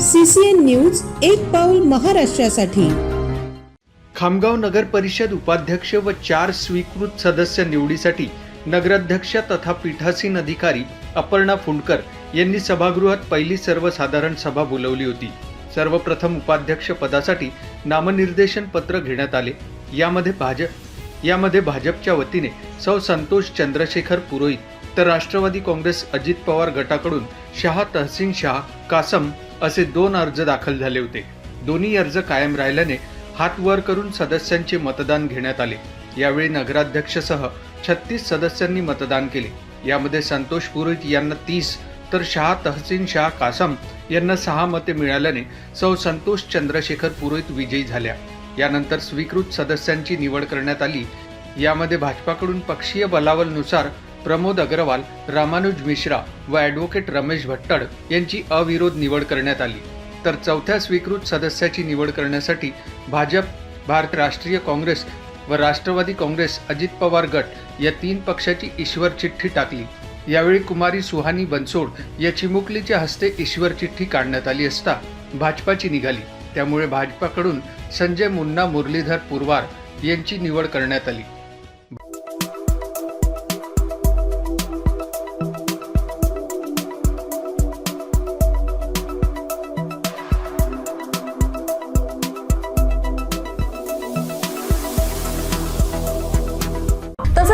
CCN news एक पाऊल महाराष्ट्रासाठी. खामगाव नगर परिषद उपाध्यक्ष व चार स्वीकृत सदस्य निवडीसाठी नगराध्यक्ष तथा पीठासीन अधिकारी अपर्णा फुंडकर यांनी सभागृहात पहिली सर्वसाधारण सभा बोलवली होती. सर्वप्रथम उपाध्यक्ष पदासाठी नामनिर्देशन पत्र घेण्यात आले. यामध्ये भाजप यामध्ये भाजपच्या वतीने सौ संतोष चंद्रशेखर पुरोहित तर राष्ट्रवादी काँग्रेस अजित पवार गटाकडून शहा तहसीन शाह कासम असे दोन अर्ज दाखल झाले होते. दोन्ही अर्ज कायम राहिल्याने हात वर करून सदस्यांचे मतदान घेण्यात आले. यावेळी नगराध्यक्षसह छत्तीस सदस्यांनी मतदान केले. यामध्ये संतोष पुरोहित यांना तीस तर शाह तहसीन शाह कासम यांना सहा मते मिळाल्याने सौ संतोष चंद्रशेखर पुरोहित विजयी झाल्या. यानंतर स्वीकृत सदस्यांची निवड करण्यात आली. यामध्ये भाजपाकडून पक्षीय बलावलनुसार प्रमोद अग्रवाल रामानुज मिश्रा व ॲडव्होकेट रमेश भट्टड यांची अविरोध निवड करण्यात आली. तर चौथ्या स्वीकृत सदस्याची निवड करण्यासाठी भाजप भारत राष्ट्रीय काँग्रेस व राष्ट्रवादी काँग्रेस अजित पवार गट या तीन पक्षाची ईश्वर चिठ्ठी टाकली. यावेळी कुमारी सुहानी बनसोड या चिमुकलीच्या हस्ते ईश्वर चिठ्ठी काढण्यात आली असता भाजपाची निघाली. त्यामुळे भाजपाकडून संजय मुन्ना मुरलीधर पुरवार यांची निवड करण्यात आली.